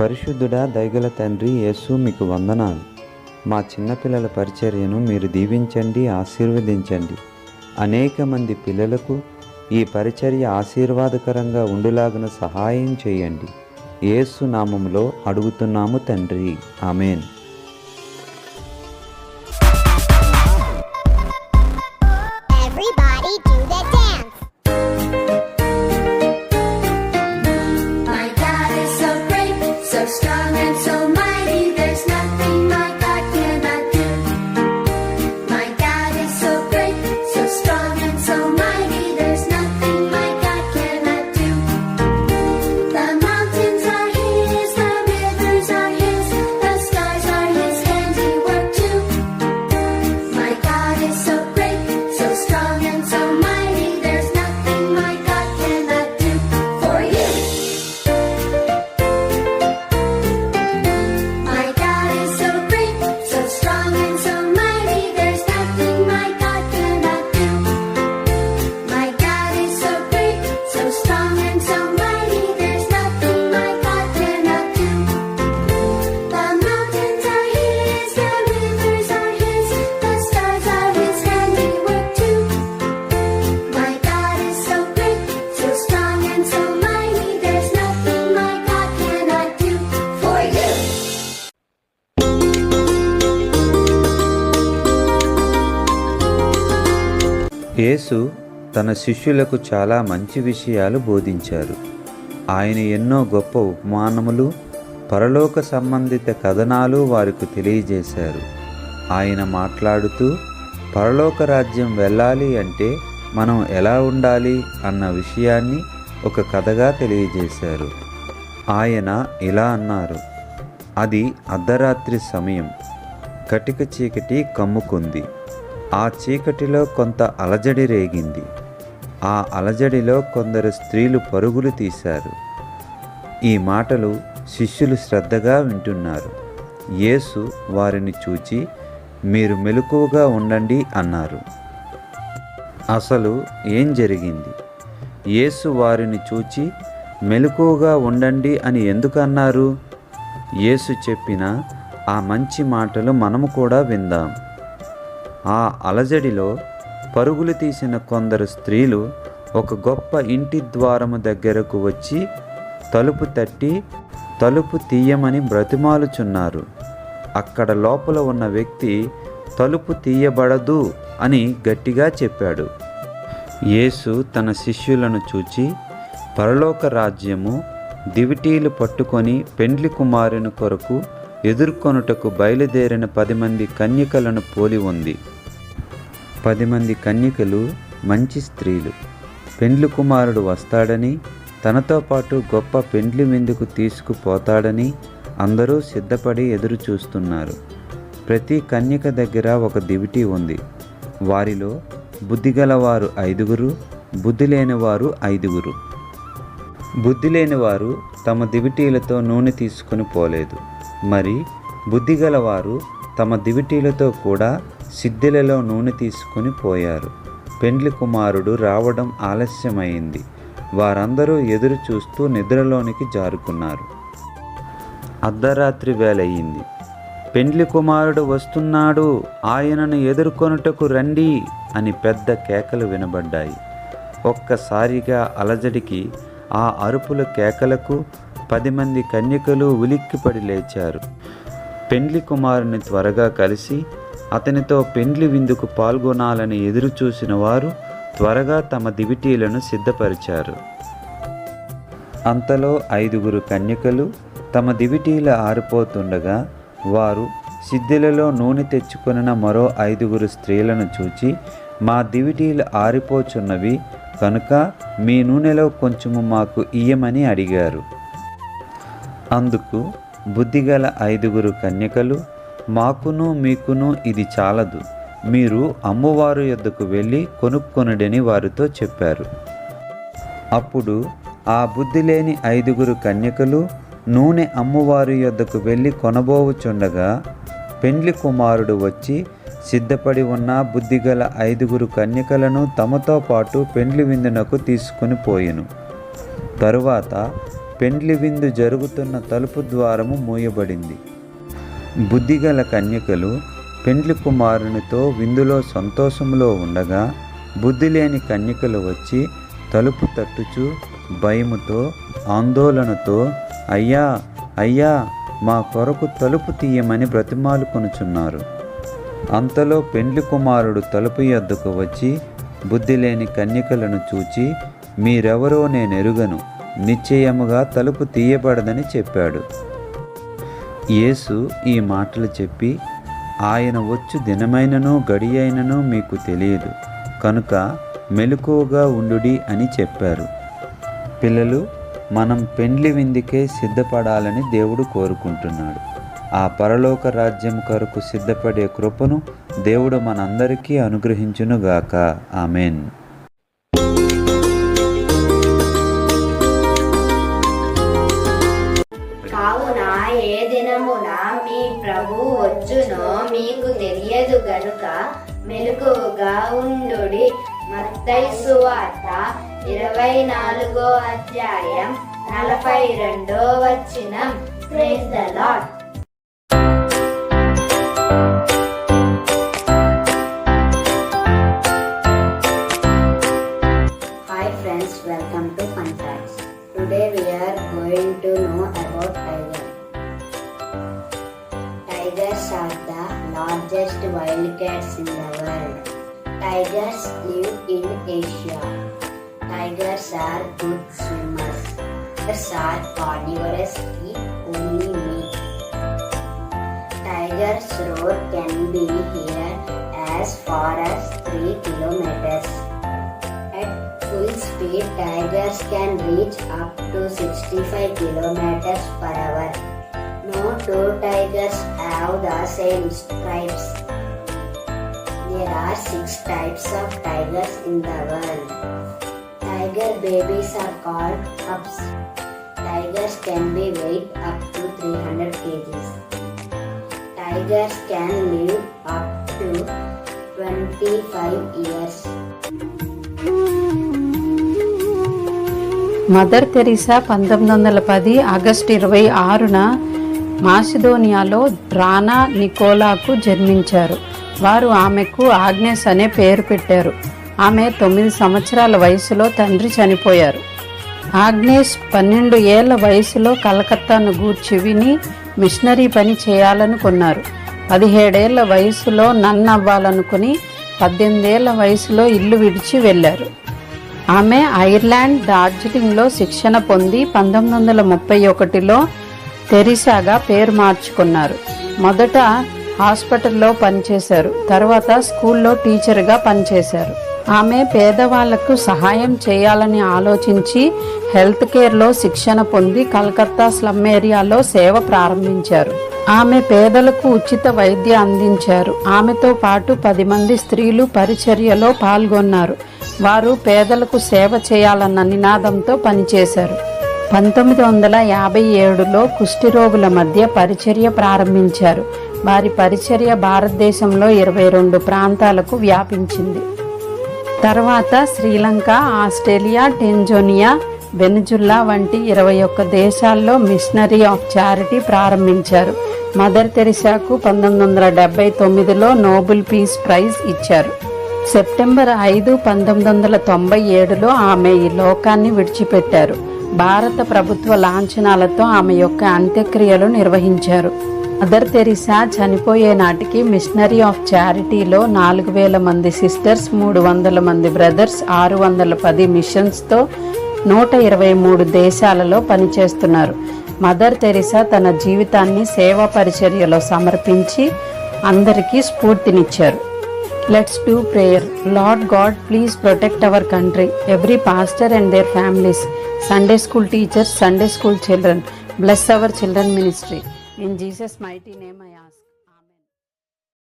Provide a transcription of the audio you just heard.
పరిశుద్ధుడా దైగల తండ్రి యేసు మీకు వందనాలు. మా చిన్నపిల్లల పరిచర్యను మీరు దీవించండి ఆశీర్వదించండి. అనేక మంది పిల్లలకు ఈ పరిచర్య ఆశీర్వాదకరంగా ఉండులాగున సహాయం చేయండి. ఏసు నామంలో అడుగుతున్నాము తండ్రి. Amen. So strong and so mighty. యేసు తన శిష్యులకు చాలా మంచి విషయాలు బోధించారు. ఆయన ఎన్నో గొప్ప ఉపమానములు పరలోక సంబంధిత కథనాలు వారికి తెలియజేశారు. ఆయన మాట్లాడుతూ పరలోక రాజ్యం వెళ్ళాలి అంటే మనం ఎలా ఉండాలి? అన్న విషయాన్ని ఒక కథగా తెలియజేశారు. ఆయన ఇలా అన్నారు అది అర్ధరాత్రి సమయం. కటిక చీకటి కమ్ముకుంది. ఆ చీకటిలో కొంత అలజడి రేగింది. ఆ అలజడిలో కొందరు స్త్రీలు పరుగులు తీశారు. ఈ మాటలు శిష్యులు శ్రద్ధగా వింటున్నారు. యేసు వారిని చూచి మీరు మెలకువగా ఉండండి అన్నారు. అసలు ఏం జరిగింది? యేసు వారిని చూచి మెలకువగా ఉండండి అని ఎందుకు అన్నారు? యేసు చెప్పిన ఆ మంచి మాటలు మనము కూడా విందాం. ఆ అలజడిలో పరుగులు తీసిన కొందరు స్త్రీలు ఒక గొప్ప ఇంటి ద్వారము దగ్గరకు వచ్చి తలుపు తట్టి తలుపు తీయమని బ్రతిమాలుచున్నారు. అక్కడ లోపల ఉన్న వ్యక్తి తలుపు తీయబడదు అని గట్టిగా చెప్పాడు. యేసు తన శిష్యులను చూచి పరలోక రాజ్యము దివిటీలు పట్టుకొని పెండ్లి కుమారుని కొరకు ఎదుర్కొనుటకు బయలుదేరిన పది మంది కన్యకలను పోలి ఉంది. పది మంది కన్యకలు మంచి స్త్రీలు. పెండ్లి కుమారుడు వస్తాడని తనతో పాటు గొప్ప పెండ్లి విందుకు తీసుకుపోతాడని అందరూ సిద్ధపడి ఎదురు చూస్తున్నారు ప్రతి కన్యక దగ్గర ఒక దివిటి ఉంది. వారిలో బుద్ధిగలవారు ఐదుగురు బుద్ధి లేనివారు ఐదుగురు. బుద్ధి లేనివారు తమ దివిటీలతో నూనె తీసుకుని పోలేదు. మరి బుద్ధి గలవారు తమ దివిటీలతో కూడా సిద్ధిలలో నూనె తీసుకుని పోయారు. పెండ్లి కుమారుడు రావడం ఆలస్యమైంది. వారందరూ ఎదురు చూస్తూ నిద్రలోనికి జారుకున్నారు. అర్ధరాత్రి వేలయ్యింది పెండ్లి కుమారుడు వస్తున్నాడు. ఆయనను ఎదుర్కొనుటకు రండి అని పెద్ద కేకలు వినబడ్డాయి. ఒక్కసారిగా అలజడికి ఆ అరుపుల కేకలకు పది మంది కన్యకలు ఉలిక్కిపడి లేచారు. పెండ్లి కుమారుని త్వరగా కలిసి అతనితో పెండ్లి విందుకు పాల్గొనాలని ఎదురుచూసిన వారు త్వరగా తమ దివిటీలను సిద్ధపరిచారు. అంతలో ఐదుగురు కన్యకలు తమ దివిటీల ఆరిపోతుండగా వారు సిద్ధిలలో నూనె తెచ్చుకొనిన మరో ఐదుగురు స్త్రీలను చూచి మా దివిటీలు ఆరిపోచున్నవి కనుక మీ నూనెలో కొంచెము మాకు ఇయ్యమని అడిగారు. అందుకు బుద్ధిగల ఐదుగురు కన్యకలు మాకును మీకును ఇది చాలదు. మీరు అమ్మవారు యొద్దకు వెళ్ళి కొనుక్కొనుడని వారితో చెప్పారు. అప్పుడు ఆ బుద్ధి లేని ఐదుగురు కన్యకలు నూనె అమ్మవారి యొద్దకు వెళ్ళి కొనబోవుచుండగా పెండ్లి కుమారుడు వచ్చి సిద్ధపడి ఉన్న బుద్ధిగల ఐదుగురు కన్యకలను తమతో పాటు పెండ్లి విందునకు తీసుకుని పోయెను. తరువాత పెండ్లి విందు జరుగుతున్న తలుపు ద్వారము మూయబడింది. బుద్ధిగల కన్యకలు పెండ్లి కుమారునితో విందులో సంతోషంలో ఉండగా బుద్ధి లేని కన్యకలు వచ్చి తలుపు తట్టుచు భయముతో ఆందోళనతో అయ్యా అయ్యా మా కొరకు తలుపు తీయమని బ్రతిమాలు కొనుచున్నారు. అంతలో పెండ్లి కుమారుడు తలుపు యొద్దకు వచ్చి బుద్ధి లేని కన్యకలను చూచి మీరెవరో నేనెరుగను నిశ్చయముగా తలుపు తీయబడదని చెప్పాడు. యేసు ఈ మాటలు చెప్పి ఆయన వచ్చు దినమైనను గడి అయినను మీకు తెలియదు కనుక మెలకువగా ఉండుడి అని చెప్పారు. పిల్లలు మనం పెండ్లి విందుకే సిద్ధపడాలని దేవుడు కోరుకుంటున్నాడు. ఆ పరలోక రాజ్యం కొరకు సిద్ధపడే కృపను దేవుడు మనందరికీ అనుగ్రహించునుగాక. ఆమెన్. కావున ఏ దినమున మీ ప్రభు వచ్చునో మీకు తెలియదు గనుక మెలకువగా ఉండుడి. సువార్త ఇరవై నాలుగో అధ్యాయం నలభై రెండో వచ్చిన prize the lot Tigers are the largest wildcats in the world. Tigers live in Asia. Tigers are good swimmers. Tigers are carnivorous, eat only meat. Tiger's roar can be heard as far as 3 kilometers. At full speed, tigers can reach up to 65 kilometers per hour. No two tigers have the same stripes. There are six types of tigers in the world. Tiger babies are called pups. Tigers can be weighed up to 300 kgs. Tigers can live up to 25 years. Mother Teresa పంతొమ్మిది వందల పది August ఇరవై ఆరున మాసిదోనియాలో రానా నికోలాకు జన్మించారు. వారు ఆమెకు Agnes అనే పేరు పెట్టారు. ఆమె తొమ్మిది సంవత్సరాల వయసులో తండ్రి చనిపోయారు. ఆగ్నేస్ పన్నెండు ఏళ్ళ వయసులో కలకత్తాను గూర్చి విని మిషనరీ పని చేయాలనుకున్నారు. పదిహేడేళ్ళ వయసులో నన్నవ్వాలనుకుని పద్దెనిమిదేళ్ళ వయసులో ఇల్లు విడిచి వెళ్ళారు. ఆమె ఐర్లాండ్ డార్జిలింగ్లో శిక్షణ పొంది పంతొమ్మిది వందల ముప్పై ఒకటిలో తెరిసాగా పేరు మార్చుకున్నారు. మొదట హాస్పిటల్లో పనిచేశారు. తర్వాత స్కూల్లో టీచర్గా పనిచేశారు. ఆమె పేదవాళ్ళకు సహాయం చేయాలని ఆలోచించి హెల్త్ కేర్లో శిక్షణ పొంది కలకత్తా స్లమ్ ఏరియాలో సేవ ప్రారంభించారు. ఆమె పేదలకు ఉచిత వైద్య అందించారు. ఆమెతో పాటు పది మంది స్త్రీలు పరిచర్యలో పాల్గొన్నారు. వారు పేదలకు సేవ చేయాలన్న నినాదంతో పనిచేశారు. పంతొమ్మిది వందల యాభై ఏడులో కుష్ఠిరోగుల మధ్య పరిచర్య ప్రారంభించారు. వారి పరిచర్య భారతదేశంలో ఇరవై రెండు ప్రాంతాలకు వ్యాపించింది. తర్వాత శ్రీలంక ఆస్ట్రేలియా టెంజోనియా వెనుజుల్లా వంటి ఇరవై ఒక్క దేశాల్లో మిషనరీ ఆఫ్ చారిటీ ప్రారంభించారు. మదర్ తెరిసాకు పంతొమ్మిది వందల డెబ్బై తొమ్మిదిలో నోబెల్ పీస్ ప్రైజ్ ఇచ్చారు. సెప్టెంబర్ ఐదు పంతొమ్మిది వందల తొంభై ఏడులో ఆమె ఈ లోకాన్ని విడిచిపెట్టారు. భారత ప్రభుత్వ లాంఛనాలతో ఆమె యొక్క అంత్యక్రియలు నిర్వహించారు. మదర్ తెరిసా చనిపోయే నాటికి మిషనరీ ఆఫ్ చారిటీలో నాలుగు వేల మంది సిస్టర్స్ మూడు వందల మంది బ్రదర్స్ ఆరు వందల పది మిషన్స్తో నూట ఇరవై మూడు దేశాలలో పనిచేస్తున్నారు. మదర్ తెరిసా తన జీవితాన్ని సేవా పరిచర్యలో సమర్పించి అందరికీ స్ఫూర్తినిచ్చారు. Let's do prayer Lord God please protect our country every pastor and their families Sunday school teachers, Sunday school children. Bless our children ministry. In Jesus' mighty name I